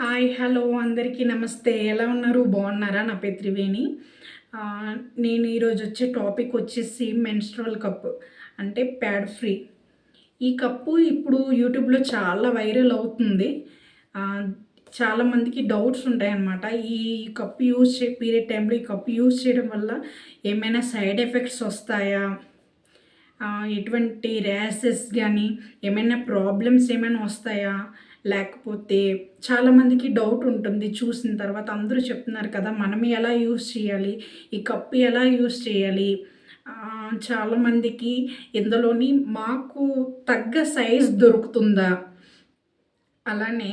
Hi hello అందరికీ నమస్తే. ఎలా ఉన్నారు? బాగున్నారా? నా పేరు త్రివేణి. నేను ఈరోజు వచ్చే టాపిక్ వచ్చేసి మెన్స్ట్రల్ కప్ అంటే ప్యాడ్ ఫ్రీ. ఈ కప్పు ఇప్పుడు యూట్యూబ్లో చాలా వైరల్ అవుతుంది. చాలామందికి డౌట్స్ ఉంటాయన్నమాట ఈ కప్పు యూజ్ చే పీరియడ్ టైంలో ఈ కప్ యూజ్ చేయడం వల్ల ఏమైనా సైడ్ ఎఫెక్ట్స్ వస్తాయా? ఎటువంటి ర్యాసెస్ కానీ ఏమైనా ప్రాబ్లమ్స్ ఏమైనా వస్తాయా? లేకపోతే చాలామందికి డౌట్ ఉంటుంది. చూసిన తర్వాత అందరూ చెప్తున్నారు కదా మనం ఎలా యూస్ చేయాలి? ఈ కప్పు ఎలా యూస్ చేయాలి? చాలామందికి ఇందులోని మాకు తగ్గ సైజ్ దొరుకుతుందా? అలానే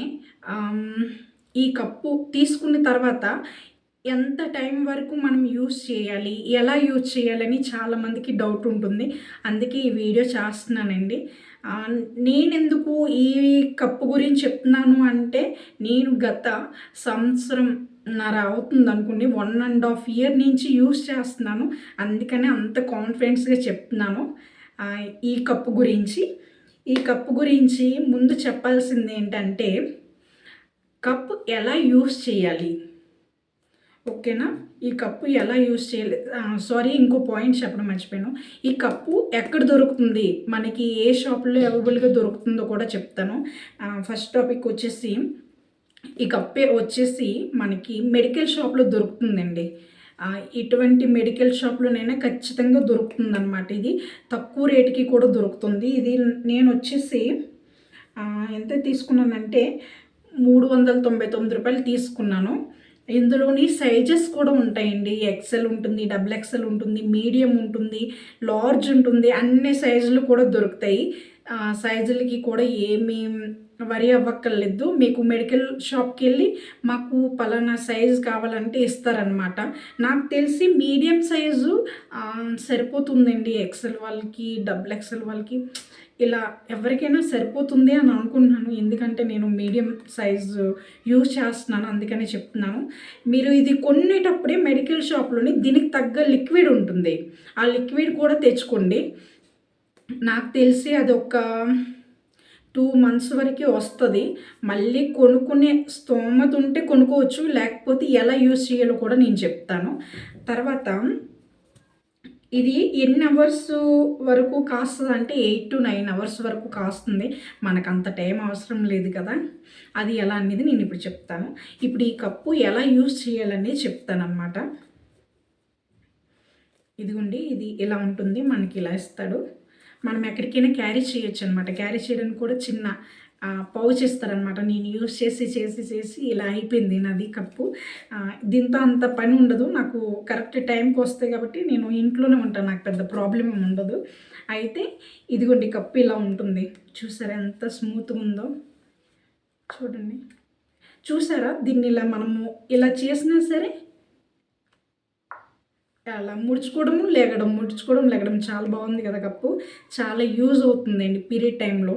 ఈ కప్పు తీసుకున్న తర్వాత ఎంత టైం వరకు మనం యూస్ చేయాలి ఎలా యూజ్ చేయాలని చాలామందికి డౌట్ ఉంటుంది. అందుకే ఈ వీడియో చేస్తున్నానండి. నేనెందుకు ఈ కప్పు గురించి చెప్తున్నాను అంటే నేను గత సంవత్సరం నర అవుతుంది అనుకోండి వన్ అండ్ హాఫ్ ఇయర్ నుంచి యూస్ చేస్తున్నాను. అందుకనే అంత కాన్ఫిడెన్స్గా చెప్తున్నాను. ఈ కప్పు గురించి. ఈ కప్పు గురించి ముందు చెప్పాల్సింది ఏంటంటే కప్ ఎలా యూస్ చేయాలి? ఓకేనా? ఈ కప్పు ఎలా యూజ్ చేయాలి? సారీ ఇంకో పాయింట్ చెప్పడం మర్చిపోయాను. ఈ కప్పు ఎక్కడ దొరుకుతుంది? మనకి ఏ షాప్లో అవైలబుల్గా దొరుకుతుందో కూడా చెప్తాను. ఫస్ట్ టాపిక్ వచ్చేసి ఈ కప్పే వచ్చేసి మనకి మెడికల్ షాప్లో దొరుకుతుందండి. ఇటువంటి మెడికల్ షాప్లోనైనా ఖచ్చితంగా దొరుకుతుందన్నమాట ఇది. తక్కువ రేటుకి కూడా దొరుకుతుంది. ఇది నేను వచ్చేసి ఎంత తీసుకున్నానంటే మూడు వందల తొంభై తొమ్మిది రూపాయలు తీసుకున్నాను. ఇందులోని సైజెస్ కూడా ఉంటాయండి. ఎక్సెల్ ఉంటుంది డబుల్ ఎక్సెల్ ఉంటుంది మీడియం ఉంటుంది లార్జ్ ఉంటుంది అన్ని సైజులు కూడా దొరుకుతాయి. సైజులకి కూడా ఏమీ వరి అవ్వక్కర్లేదు. మీకు మెడికల్ షాప్కి వెళ్ళి మాకు పలానా సైజు కావాలంటే ఇస్తారనమాట నాకు తెలిసి మీడియం సైజు సరిపోతుందండి ఎక్సెల్ వాళ్ళకి డబుల్ ఎక్సెల్ వాళ్ళకి. ఇలా ఎవరికైనా సరిపోతుంది అని అనుకుంటున్నాను. ఎందుకంటే నేను మీడియం సైజు యూజ్ చేస్తున్నాను. అందుకనే చెప్తున్నాను. మీరు ఇది కొనేటప్పుడే మెడికల్ షాప్లోని దీనికి తగ్గ లిక్విడ్ ఉంటుంది. ఆ లిక్విడ్ కూడా తెచ్చుకోండి. నాకు తెలిసి అది ఒక టూ మంత్స్ వరకు వస్తుంది. మళ్ళీ కొనుక్కునే స్తోమత ఉంటే కొనుక్కోవచ్చు. లేకపోతే ఎలా యూజ్ చేయాలో కూడా నేను చెప్తాను. తర్వాత ఇది ఎన్ని అవర్స్ వరకు కాస్తుంది అంటే ఎయిట్ టు నైన్ అవర్స్ వరకు కాస్తుంది. మనకు అంత టైం అవసరం లేదు కదా. అది ఎలా అనేది నేను ఇప్పుడు చెప్తాను. ఇప్పుడు ఈ కప్పు ఎలా యూజ్ చేయాలనేది చెప్తానమాట ఇదిగోండి ఇది ఇలా ఉంటుంది. మనకి ఇలా ఇస్తాడు. మనం ఎక్కడికైనా క్యారీ చేయొచ్చు అనమాట క్యారీ చేయడానికి కూడా చిన్న పౌచ్ ఇస్తారనమాట నేను యూస్ చేసి చేసి చేసి ఇలా అయిపోయింది నాది కప్పు. దీంతో అంత పని ఉండదు. నాకు కరెక్ట్ టైంకి వస్తాయి కాబట్టి నేను ఇంట్లోనే ఉంటాను నాకు పెద్ద ప్రాబ్లం ఉండదు. అయితే ఇదిగోండి కప్పు ఇలా ఉంటుంది. చూసారా ఎంత స్మూత్గా ఉందో? చూడండి. చూసారా? దీన్ని ఇలా మనము ఇలా చేసినా సరే అలా ముడుచుకోవడము లేగడం ముడుచుకోవడం లేగడం చాలా బాగుంది కదా కప్పు. చాలా యూజ్ అవుతుందండి పీరియడ్ టైంలో.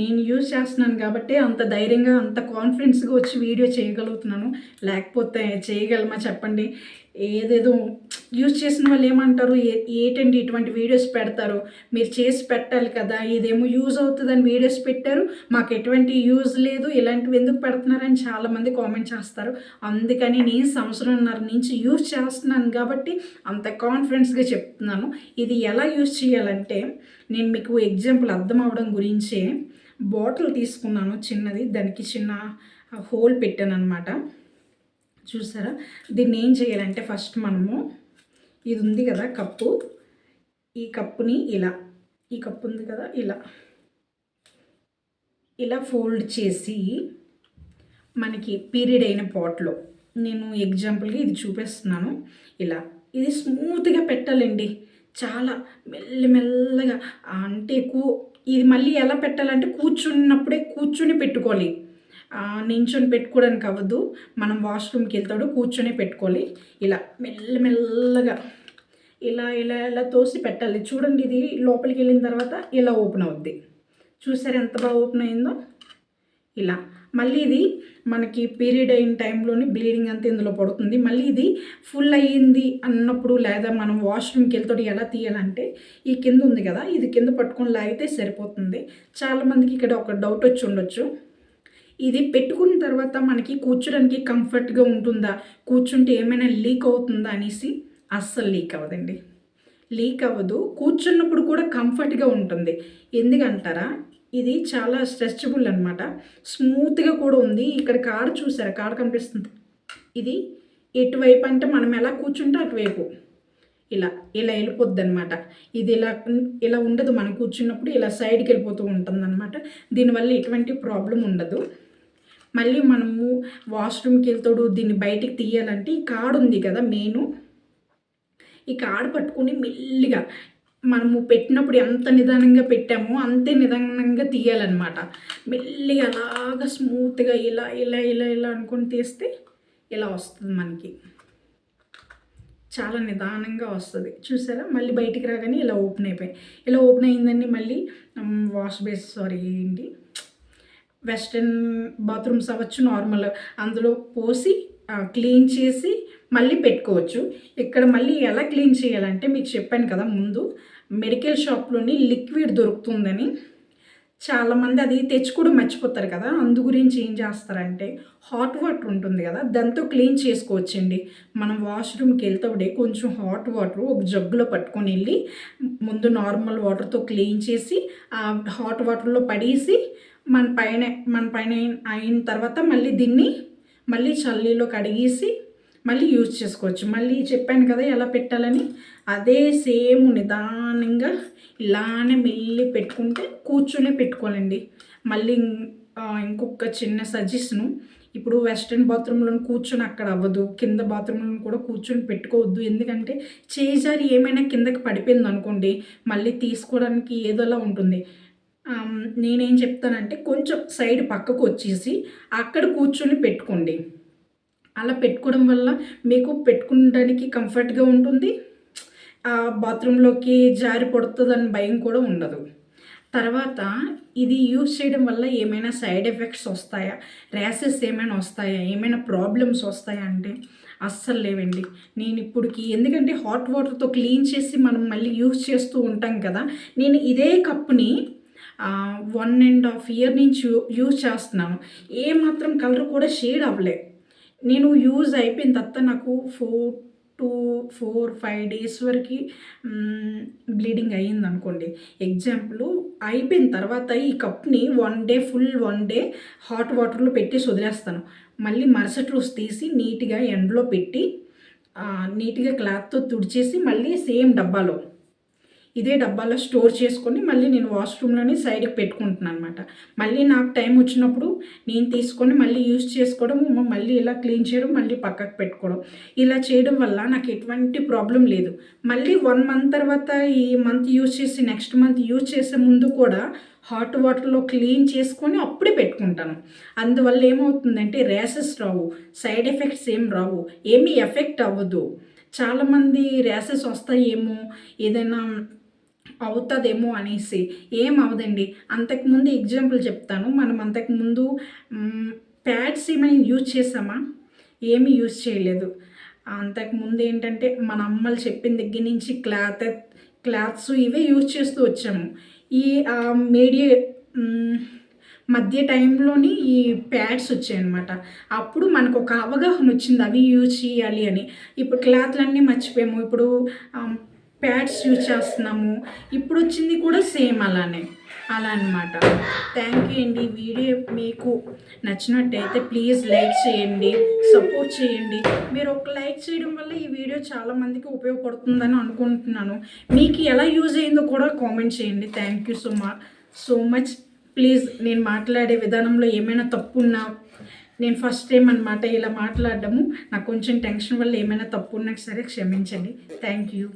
నేను యూజ్ చేస్తున్నాను కాబట్టి అంత ధైర్యంగా అంత కాన్ఫిడెన్స్గా వచ్చి వీడియో చేయగలుగుతున్నాను. లేకపోతే చేయగలమా చెప్పండి. ఏదేదో యూజ్ చేసిన వాళ్ళు ఏమంటారు? ఏ ఏటండి ఇటువంటి వీడియోస్ పెడతారు? మీరు చేసి పెట్టాలి కదా ఇదేమో యూజ్ అవుతుందని వీడియోస్ పెట్టారు. మాకు ఎటువంటి యూజ్ లేదు. ఇలాంటివి ఎందుకు పెడుతున్నారని చాలామంది కామెంట్ చేస్తారు. అందుకని నేను సంవత్సరంన్నర నుంచి యూజ్ చేస్తున్నాను కాబట్టి అంత కాన్ఫిడెన్స్గా చెప్తున్నాను. ఇది ఎలా యూజ్ చేయాలంటే నేను మీకు ఎగ్జాంపుల్ అర్థం అవడం గురించే బాటిల్ తీసుకున్నాను చిన్నది దానికి చిన్న హోల్ పెట్టాను అనమాట చూసారా? దీన్ని ఏం చేయాలంటే ఫస్ట్ మనము ఇది ఉంది కదా కప్పు. ఈ కప్పుని ఇలా ఈ కప్పు ఉంది కదా ఇలా ఇలా ఫోల్డ్ చేసి మనకి పీరియడ్ అయిన పాట్లో నేను ఎగ్జాంపుల్గా ఇది చూపిస్తున్నాను. ఇలా ఇది స్మూత్గా పెట్టాలండి. చాలా మెల్లమెల్లగా అంటే ఎక్కువ ఇది మళ్ళీ ఎలా పెట్టాలంటే కూర్చున్నప్పుడే కూర్చుని పెట్టుకోవాలి. నించుని పెట్టుకోవడానికి అవ్వదు. మనం వాష్రూమ్కి వెళ్తాడు కూర్చొని పెట్టుకోవాలి. ఇలా మెల్లమెల్లగా ఇలా ఇలా ఇలా తోసి పెట్టాలి. చూడండి ఇది లోపలికి వెళ్ళిన తర్వాత ఇలా ఓపెన్ అవుద్ది. చూసారు ఎంత బాగా ఓపెన్ అయిందో? ఇలా. మళ్ళీ ఇది మనకి పీరియడ్ అయిన టైంలోని బ్లీడింగ్ అంతా ఇందులో పడుతుంది. మళ్ళీ ఇది ఫుల్ అయ్యింది అన్నప్పుడు లేదా మనం వాష్రూమ్కి వెళ్తాడు ఎలా తీయాలంటే ఈ కింద ఉంది కదా ఇది కింద పట్టుకొని లాగితే సరిపోతుంది. చాలామందికి ఇక్కడ ఒక డౌట్ వచ్చి ఉండొచ్చు. ఇది పెట్టుకున్న తర్వాత మనకి కూర్చోడానికి కంఫర్ట్గా ఉంటుందా? కూర్చుంటే ఏమైనా లీక్ అవుతుందా అనేసి అస్సలు లీక్ అవ్వదండి. లీక్ అవ్వదు. కూర్చున్నప్పుడు కూడా కంఫర్ట్గా ఉంటుంది. ఎందుకంటారా? ఇది చాలా స్ట్రెచబుల్ అనమాట స్మూత్గా కూడా ఉంది. ఇక్కడ కార్ చూసారా? కాడ కనిపిస్తుంది. ఇది ఎటువైపు అంటే మనం ఎలా కూర్చుంటే అటువైపు. ఇలా ఇలా వెళ్ళిపోద్ది అనమాట ఇది ఇలా ఇలా ఉండదు. మనం కూర్చున్నప్పుడు ఇలా సైడ్కి వెళ్ళిపోతూ ఉంటుంది అనమాట దీనివల్ల ఎటువంటి ప్రాబ్లం ఉండదు. మళ్ళీ మనము వాష్రూమ్కి వెళ్తాడు దీన్ని బయటికి తీయాలంటే ఈ కాడు ఉంది కదా మెయిన్. ఈ కాడ పట్టుకుని మెల్లిగా మనము పెట్టినప్పుడు ఎంత నిదానంగా పెట్టామో అంతే నిదానంగా తీయాలన్నమాట. మెల్లిగా అలాగా స్మూత్గా ఇలా ఇలా ఇలా ఇలా అనుకుని తీస్తే ఇలా వస్తుంది మనకి. చాలా నిదానంగా వస్తుంది. చూసారా? మళ్ళీ బయటికి రాగానే ఇలా ఓపెన్ అయిపోయాయి ఇలా ఓపెన్ అయిందండి మళ్ళీ వాష్ బేస్ సారీ ఏంటి? వెస్ట్రన్ బాత్రూమ్స్ అవ్వచ్చు నార్మల్ అందులో పోసి క్లీన్ చేసి మళ్ళీ పెట్టుకోవచ్చు. ఇక్కడ మళ్ళీ ఎలా క్లీన్ చేయాలంటే మీకు చెప్పాను కదా ముందు మెడికల్ షాప్లోని లిక్విడ్ దొరుకుతుందని చాలామంది అది తెచ్చుకోవడం మర్చిపోతారు కదా. అందు గురించి ఏం చేస్తారంటే హాట్ వాటర్ ఉంటుంది కదా దాంతో క్లీన్ చేసుకోవచ్చండి. మనం వాష్రూమ్కి వెళ్తే కొంచెం హాట్ వాటర్ ఒక జగ్గులో పట్టుకొని వెళ్ళి ముందు నార్మల్ వాటర్తో క్లీన్ చేసి ఆ హాట్ వాటర్లో పడేసి మన పైన మన పైన అయిన తర్వాత మళ్ళీ దీన్ని మళ్ళీ చల్లీలో కడిగేసి మళ్ళీ యూజ్ చేసుకోవచ్చు. మళ్ళీ చెప్పాను కదా ఎలా పెట్టాలని? అదే సేమ్ నిదానంగా ఇలానే మెల్లి పెట్టుకుంటే కూర్చునే పెట్టుకోవాలండి. మళ్ళీ ఇంకొక చిన్న సజెషను ఇప్పుడు వెస్ట్రన్ బాత్రూంలో కూర్చొని అక్కడ అవ్వదు. కింద బాత్రూంలో కూడా కూర్చొని పెట్టుకోవద్దు. ఎందుకంటే చేజారి ఏమైనా కిందకి పడిపోయింది అనుకోండి మళ్ళీ తీసుకోవడానికి ఏదోలా ఉంటుంది. నేనేం చెప్తానంటే కొంచెం సైడ్ పక్కకు వచ్చేసి అక్కడ కూర్చొని పెట్టుకోండి. అలా పెట్టుకోవడం వల్ల మీకు పెట్టుకోవడానికి కంఫర్ట్గా ఉంటుంది. ఆ బాత్రూంలోకి జారి పడుతుందని భయం కూడా ఉండదు. తర్వాత ఇది యూజ్ చేయడం వల్ల ఏమైనా సైడ్ ఎఫెక్ట్స్ వస్తాయా? ర్యాసెస్ ఏమైనా వస్తాయా? ఏమైనా ప్రాబ్లమ్స్ వస్తాయా అంటే అస్సలు లేవండి. నేను ఇప్పటికి ఎందుకంటే హాట్ వాటర్తో క్లీన్ చేసి మనం మళ్ళీ యూజ్ చేస్తూ ఉంటాం కదా నేను ఇదే కప్పుని వన్ అండ్ హాఫ్ ఇయర్ నుంచి యూజ్ చేస్తున్నాను. ఏ మాత్రం కలర్ కూడా షేడ్ అవ్వలేదు నేను యూజ్ అయిపోయిన తర్వాత నాకు four two four five days వరకు బ్లీడింగ్ అయ్యింది అనుకోండి. ఎగ్జాంపుల్ అయిపోయిన తర్వాత ఈ కప్ని one day full one day hot వాటర్లో పెట్టేసి వదిలేస్తాను. మళ్ళీ మరుసటి రోజు తీసి నీట్గా ఎండలో పెట్టి నీట్గా క్లాత్తో తుడిచేసి మళ్ళీ సేమ్ డబ్బాలో ఇదే డబ్బాలో స్టోర్ చేసుకొని మళ్ళీ నేను వాష్రూమ్లోనే సైడ్కి పెట్టుకుంటున్నాను అనమాట మళ్ళీ నాకు టైం వచ్చినప్పుడు నేను తీసుకొని మళ్ళీ యూజ్ చేసుకోవడం మళ్ళీ ఇలా క్లీన్ చేయడం మళ్ళీ పక్కకు పెట్టుకోవడం. ఇలా చేయడం వల్ల నాకు ఎటువంటి ప్రాబ్లం లేదు. మళ్ళీ వన్ మంత్ తర్వాత ఈ మంత్ యూజ్ చేసి నెక్స్ట్ మంత్ యూజ్ చేసే ముందు కూడా హాట్ వాటర్లో క్లీన్ చేసుకొని అప్పుడే పెట్టుకుంటాను. అందువల్ల ఏమవుతుందంటే ర్యాసెస్ రావు సైడ్ ఎఫెక్ట్స్ ఏం రావు ఏమీ ఎఫెక్ట్ అవ్వదు. చాలామంది ర్యాసెస్ వస్తాయేమో ఏదైనా అవుతుందేమో అనేసి. ఏం అవదండి? అంతకుముందు ఎగ్జాంపుల్ చెప్తాను. మనం అంతకుముందు ప్యాడ్స్ ఏమైనా యూజ్ చేసామా ఏమీ యూజ్ చేయలేదు. అంతకుముందు ఏంటంటే మన అమ్మలు చెప్పిన దగ్గర నుంచి క్లాత్ క్లాత్స్ ఇవే యూజ్ చేస్తూ వచ్చాము. ఈ మీడియా మధ్య టైంలోని ఈ ప్యాడ్స్ వచ్చాయన్నమాట. అప్పుడు మనకు ఒక అవగాహన వచ్చింది అవి యూజ్ చేయాలి అని. ఇప్పుడు క్లాత్లన్నీ మర్చిపోయాము. ఇప్పుడు ప్యాడ్స్ యూజ్ చేస్తున్నాము. ఇప్పుడు వచ్చింది కూడా సేమ్ అలానే. అలా అనమాట థ్యాంక్ యూ అండి. వీడియో మీకు నచ్చినట్టయితే ప్లీజ్ లైక్ చేయండి సపోర్ట్ చేయండి. మీరు ఒక లైక్ చేయడం వల్ల ఈ వీడియో చాలామందికి ఉపయోగపడుతుందని అనుకుంటున్నాను. మీకు ఎలా యూజ్ అయిందో కూడా కామెంట్ చేయండి. Thank you so much so much. Please నేను మాట్లాడే విధానంలో ఏమైనా తప్పు ఉన్నా నేను ఫస్ట్ టైం అనమాట ఇలా మాట్లాడడము. నాకు కొంచెం టెన్షన్ వల్ల ఏమైనా తప్పు ఉన్నా సరే క్షమించండి. Thank you.